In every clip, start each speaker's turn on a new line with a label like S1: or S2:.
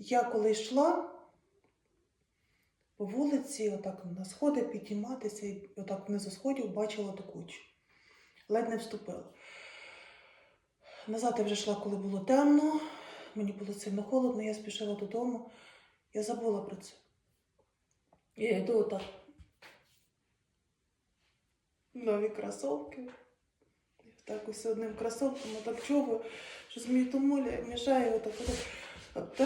S1: я коли йшла по вулиці, отак на сходи підійматися, і отак внизу сходів бачила ту кучу. Ледь не вступила. Назад я вже йшла, коли було темно. Мені було сильно холодно, я спішила додому. Я забула про це. Я йду отак. Нові кросовки. Так ось одним кросовком, отак чого, що мені то мішає отак. отак. От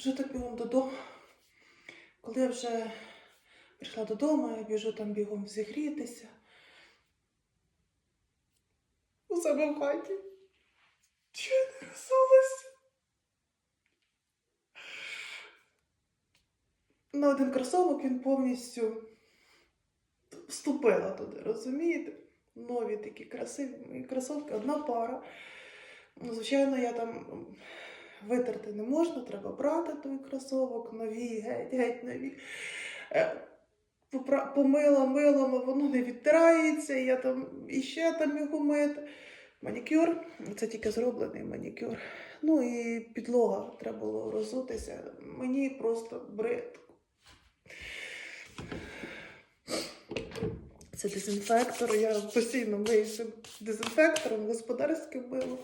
S1: Вже так бігом додому. Коли я вже прийшла додому, я біжу там бігом зігрітися. У себе в хаті. Чи я не розсулася? На один кросовок він повністю вступила туди, розумієте? Нові такі красиві кросовки, одна пара. Звичайно, я там витерти не можна, треба брати той кросовок, нові, геть, геть нові. Е, Помила милом, а воно не відтирається, я там іще там його мити. Манікюр, це тільки зроблений манікюр. Ну і підлога треба було розутися. Мені просто бридко. Це дезінфектор. Я постійно мию дезінфектором, господарським милом.